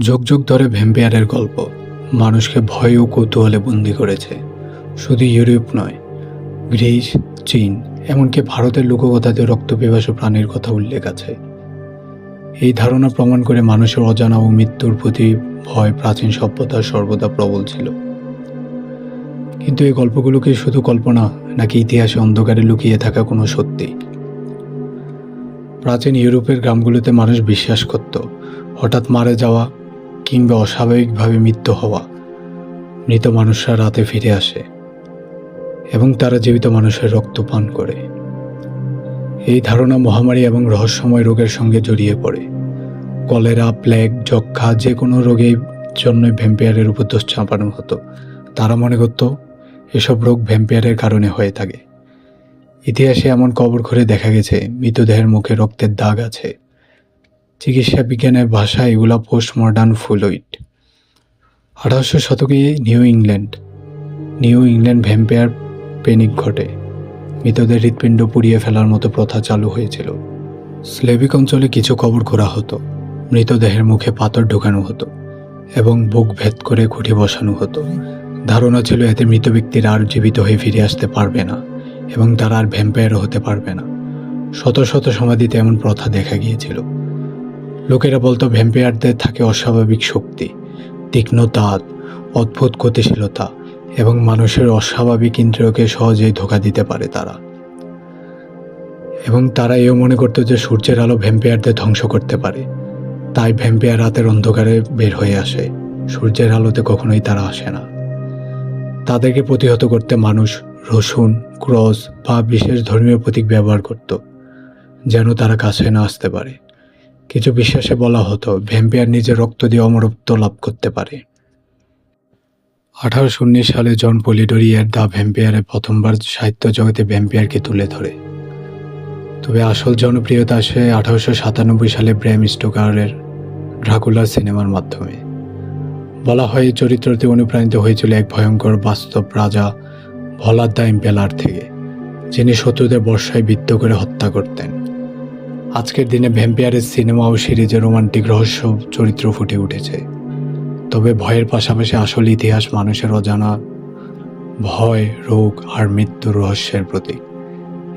যুগ যুগ ধরে ভ্যাম্পিয়ারের গল্প। মানুষকে ভয় ও কৌতূহলে বন্দি করেছে। শুধু ইউরোপ নয়, গ্রিস, চীন, এমনকি ভারতের লোককথাতে রক্তপিপাসু প্রাণীর কথা উল্লেখ আছে। এই ধারণা প্রমাণ করে মানুষের অজানা ও মৃত্যুর প্রতি ভয় প্রাচীন সভ্যতার সর্বদা প্রবল ছিল। কিন্তু এই গল্পগুলো কি শুধু কল্পনা, নাকি ইতিহাসে অন্ধকারে লুকিয়ে থাকা কোনো সত্যি? প্রাচীন ইউরোপের গ্রামগুলোতে মানুষ বিশ্বাস করত, হঠাৎ মারা যাওয়া কিংবা অস্বাভাবিকভাবে মৃত্যু হওয়া। মৃত মানুষরা রাতে ফিরে আসে এবং তারা জীবিত মানুষের রক্ত পান করে। এই ধারণা মহামারী এবং রহস্যময় রোগের সঙ্গে জড়িয়ে পড়ে। কলেরা, প্লেগ যক্ষা যে কোনো রোগের জন্য ভ্যাম্পিয়ারের উপর দোষ চাপানো হতো। তারা মনে করত, এসব রোগ ভ্যাম্পিয়ারের কারণে হয়ে থাকে। ইতিহাসে এমন কবর ঘুরে দেখা গেছে, মৃতদেহের মুখে রক্তের দাগ আছে। চিকিৎসা বিজ্ঞানের ভাষায় এগুলা পোস্ট মডার্ন ফ্লুইড আঠারোশো শতকে New England New England vampire panic ঘটে। মৃতদের হৃৎপিণ্ড পুড়িয়ে ফেলার মতো প্রথা চালু হয়েছিল। স্লেভিক অঞ্চলে কিছু কবর করা হতো। মৃতদেহের মুখে পাথর ঢোকানো হতো এবং বুক ভেদ করে খুঁটি বসানো হতো। ধারণা ছিল এতে মৃত ব্যক্তিরা আর জীবিত হয়ে ফিরে আসতে পারবে না এবং তারা আর ভ্যাম্পায়ারও হতে পারবে না। শত শত সমাধিতে এমন প্রথা দেখা গিয়েছিল। লোকেরা বলতো, ভ্যাম্পায়ারদের থাকে অস্বাভাবিক শক্তি তীক্ষ্ণ দাঁত অদ্ভুত গতিশীলতা এবং মানুষের অস্বাভাবিক ইন্দ্রিয়কে সহজেই ধোকা দিতে পারে তারা। এবং তারা এও মনে করতো যে, সূর্যের আলো ভ্যাম্পায়ারদের ধ্বংস করতে পারে। তাই ভ্যাম্পায়ার রাতের অন্ধকারে বের হয়ে আসে। সূর্যের আলোতে কখনোই তারা আসে না। তাদেরকে প্রতিহত করতে মানুষ রসুন, ক্রস বা বিশেষ ধর্মীয় প্রতীক ব্যবহার করত, যেন তারা কাছে না আসতে পারে। কিছু বিশ্বাসে বলা হতো ভ্যাম্পিয়ার নিজের রক্ত দিয়ে অমরত্ব লাভ করতে পারে। আঠারোশো উনিশ সালে জন পলিডোরিয়ার দ্য ভ্যাম্পিয়ারে প্রথমবার সাহিত্য জগতে ভ্যাম্পিয়ারকে তুলে ধরে। তবে আসল জনপ্রিয়তা আসে আঠারোশো সাতানব্বই সালে ব্র্যাম স্টোকারের ড্রাকুলার সিনেমার মাধ্যমে। বলা হয়, চরিত্রটি অনুপ্রাণিত হয়েছিল এক ভয়ঙ্কর বাস্তব রাজা ভলাদ দ্য ইম্পেলার থেকে, যিনি শত্রুদের বর্ষায় বৃত্ত করে হত্যা করতেন। আজকের দিনে ভ্যাম্পিয়ারের সিনেমা ও সিরিজে রোমান্টিক রহস্য চরিত্র ফুটে উঠেছে। তবে ভয়ের পাশাপাশি আসল ইতিহাস মানুষের অজানা ভয়, রোগ আর মৃত্যুর রহস্যের প্রতীক।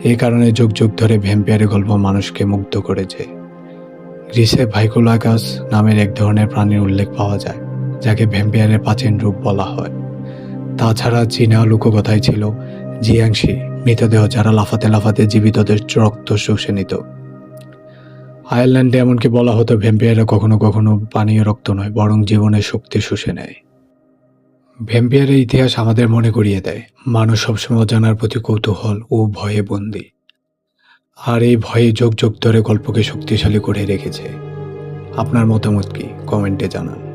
এই কারণে যুগ যুগ ধরে ভ্যাম্পিয়ারের গল্প মানুষকে মুগ্ধ করেছে। গ্রিসে ভাইকোলাকাস নামের এক ধরনের প্রাণীর উল্লেখ পাওয়া যায়, যাকে ভ্যাম্পিয়ারের প্রাচীন রূপ বলা হয়। তাছাড়া চীনা লোককথায় ছিল জিয়াংশি, মৃতদেহ যারা লাফাতে লাফাতে জীবিতদের রক্ত শুষে নিত। আয়ারল্যান্ডে এমনকি বলা হতো ভ্যাম্পিয়াররা কখনো কখনো পানীয় রক্ত নয়, বরং জীবনের শক্তি শুষে নেয়। ভ্যাম্পিয়ারের ইতিহাস আমাদের মনে করিয়ে দেয়। মানুষ সবসময় জানার প্রতি কৌতূহল ও ভয়ে বন্দী। আর এই ভয়ে যোগ যোগ ধরে গল্পকে শক্তিশালী করে রেখেছে। আপনার মতামত কি? কমেন্টে জানান।